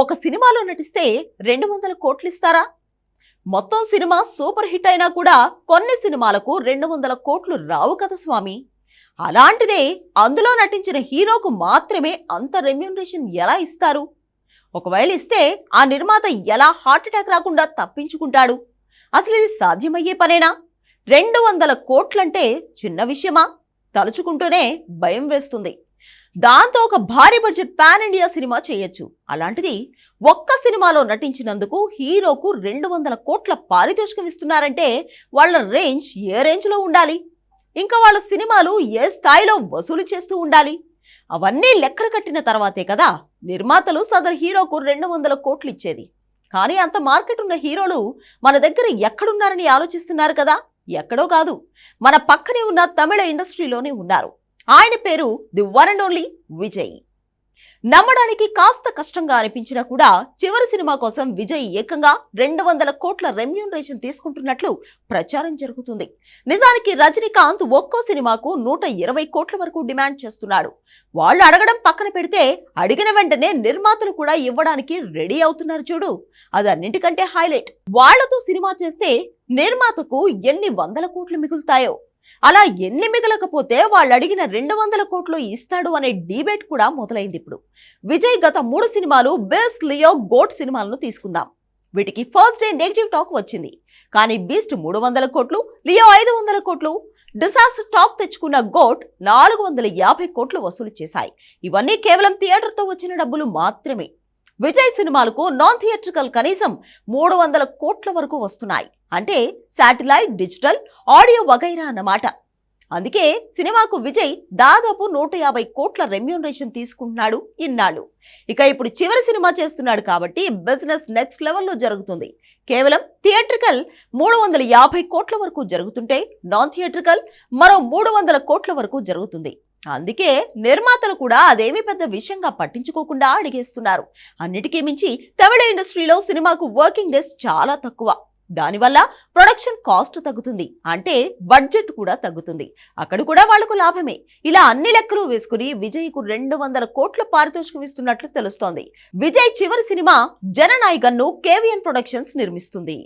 ఒక సినిమాలో నటిస్తే రెండు వందల కోట్లు ఇస్తారా మొత్తం సినిమా సూపర్ హిట్ అయినా కూడా కొన్ని సినిమాలకు రెండు వందల కోట్లు రావు కదా స్వామి. అలాంటిదే అందులో నటించిన హీరోకు మాత్రమే అంత రెమ్యూనరేషన్ ఎలా ఇస్తారు? ఒకవేళ ఇస్తే ఆ నిర్మాత ఎలా హార్ట్ అటాక్ రాకుండా తప్పించుకుంటాడు? అసలు ఇది సాధ్యమయ్యే పనేనా? రెండు వందల కోట్లంటే చిన్న విషయమా? తలుచుకుంటూనే భయం వేస్తుంది. దాంతో ఒక భారీ బడ్జెట్ పాన్ ఇండియా సినిమా చేయొచ్చు. అలాంటిది ఒక్క సినిమాలో నటించినందుకు హీరోకు రెండు వందల కోట్ల పారితోషికం ఇస్తున్నారంటే వాళ్ళ రేంజ్ ఏ రేంజ్లో ఉండాలి? ఇంకా వాళ్ళ సినిమాలు ఏ స్థాయిలో వసూలు చేస్తూ ఉండాలి? అవన్నీ లెక్కలు కట్టిన తర్వాతే కదా నిర్మాతలు సదరు హీరోకు రెండు వందల కోట్లు ఇచ్చేది. కానీ అంత మార్కెట్ ఉన్న హీరోలు మన దగ్గర ఎక్కడున్నారని ఆలోచిస్తున్నారు కదా? ఎక్కడో కాదు. మన పక్కనే ఉన్న తమిళ ఇండస్ట్రీలోనే ఉన్నారు. ఆయన పేరు the one and only Vijay. నమ్మడానికి కాస్త కష్టంగా అనిపించినా కూడా చివరి సినిమా కోసం విజయ్ ఏకంగా రెండు వందల కోట్ల రెమ్యూనరేషన్ తీసుకుంటున్నట్లు ప్రచారం జరుగుతుంది. నిజానికి రజనీకాంత్ ఒక్కో సినిమాకు నూట ఇరవై కోట్ల వరకు డిమాండ్ చేస్తున్నాడు. వాళ్ళు అడగడం పక్కన పెడితే అడిగిన వెంటనే నిర్మాతలు కూడా ఇవ్వడానికి రెడీ అవుతున్నారు చూడు. అది అన్నింటికంటే హైలైట్. వాళ్ళతో సినిమా చేస్తే నిర్మాతకు ఎన్ని వందల కోట్లు మిగులుతాయో. అలా ఎన్ని మిగలకపోతే వాళ్ళు అడిగిన రెండు వందల కోట్లు ఇస్తాడు అనే డిబేట్ కూడా మొదలైంది ఇప్పుడు. విజయ్ గత మూడు సినిమాలు బెస్ట్ లియో గోట్ సినిమాలను తీసుకుందాం. వీటికి ఫస్ట్ డే నెగిటివ్ టాక్ వచ్చింది. కానీ బీస్ట్ మూడు వందల కోట్లు లియో ఐదు వందల కోట్లు డిసాస్టర్ టాక్ తెచ్చుకున్న గోట్ నాలుగు వందల యాభై కోట్లు వసూలు చేశాయి. ఇవన్నీ కేవలం థియేటర్తో వచ్చిన డబ్బులు మాత్రమే. విజయ్ సినిమాలకు నాన్ థియేట్రికల్ కనీసం మూడు వందల కోట్ల వరకు వస్తున్నాయి. అంటే శాటిలైట్ డిజిటల్ ఆడియో వగైరా అన్నమాట. అందుకే సినిమాకు విజయ్ దాదాపు నూట యాభై కోట్ల రెమ్యూనరేషన్ తీసుకుంటున్నాడు ఇన్నాళ్ళు. ఇక ఇప్పుడు చివరి సినిమా చేస్తున్నాడు కాబట్టి బిజినెస్ నెక్స్ట్ లెవెల్లో జరుగుతుంది. కేవలం థియేట్రికల్ మూడు వందల యాభై కోట్ల వరకు జరుగుతుంటే నాన్ థియేట్రికల్ మరో మూడు వందల కోట్ల వరకు జరుగుతుంది. అందుకే నిర్మాతలు కూడా అదేమీ పెద్ద విషయంగా పట్టించుకోకుండా అడిగేస్తున్నారు. అన్నిటికీ మించి తమిళ ఇండస్ట్రీలో సినిమాకు వర్కింగ్ డేస్ చాలా తక్కువ. దానివల్ల ప్రొడక్షన్ కాస్ట్ తగ్గుతుంది. అంటే బడ్జెట్ కూడా తగ్గుతుంది. అక్కడ కూడా వాళ్ళకు లాభమే. ఇలా అన్ని లెక్కలు వేసుకుని విజయ్కు రెండు వందల కోట్ల పారితోషికం ఇస్తున్నట్లు తెలుస్తోంది. విజయ్ చివరి సినిమా జననాయకన్ను కేవీఎన్ ప్రొడక్షన్స్ నిర్మిస్తుంది.